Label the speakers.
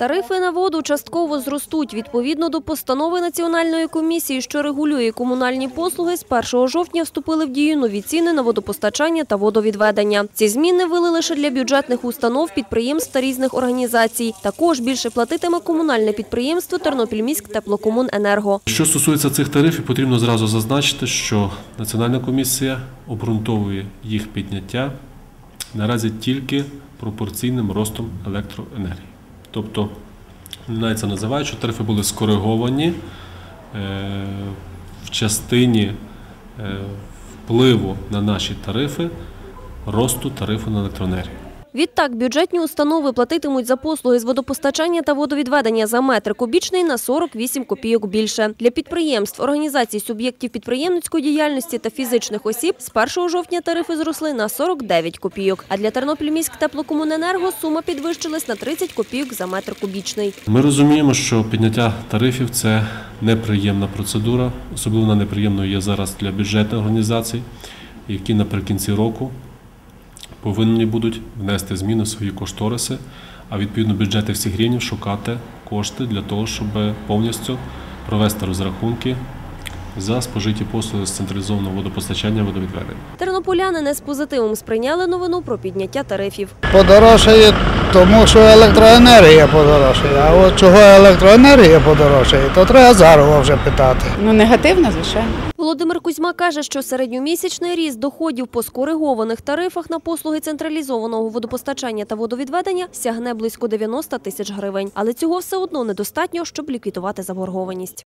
Speaker 1: Тарифи на воду частково зростуть. Відповідно до постанови Національної комісії, що регулює комунальні послуги, з 1 жовтня вступили в дію нові ціни на водопостачання та водовідведення. Ці зміни ввели лише для бюджетних установ, підприємств та різних організацій. Також більше платитиме комунальне підприємство Тернопільміськ теплокомуненерго.
Speaker 2: Що стосується цих тарифів, потрібно зразу зазначити, що Національна комісія обґрунтовує їх підняття наразі тільки пропорційним ростом електроенергії. Тобто, це називають, що тарифи були скориговані е, в частині е, впливу на наші тарифи росту тарифу на електроенергію.
Speaker 1: Відтак, бюджетні установи платитимуть за послуги з водопостачання та водовідведення за метр кубічний на 48 копійок більше. Для підприємств, організацій, суб'єктів підприємницької діяльності та фізичних осіб з 1 жовтня тарифи зросли на 49 копійок. А для Тернопільміськ теплокомуненерго сума підвищилась на 30 копійок за метр кубічний.
Speaker 2: Ми розуміємо, що підняття тарифів це неприємна процедура. Особливо неприємною є зараз для бюджетних організацій, які наприкінці року повинні будуть внести зміни в свої кошториси, а відповідно бюджети всіх рівнів шукати кошти для того, щоб повністю провести розрахунки за спожиті послуги з централізованого водопостачання водовідведення.
Speaker 1: Тернополяни не з позитивом сприйняли новину про підняття тарифів.
Speaker 3: Подорожчає, тому що електроенергія подорожчає. А от чого електроенергія подорожчає, то треба зараз вже питати.
Speaker 4: Ну, негативно, звичайно.
Speaker 1: Володимир Кузьма каже, що середньомісячний ріст доходів по скоригованих тарифах на послуги централізованого водопостачання та водовідведення сягне близько 90 тисяч гривень. Але цього все одно недостатньо, щоб ліквідувати заборгованість.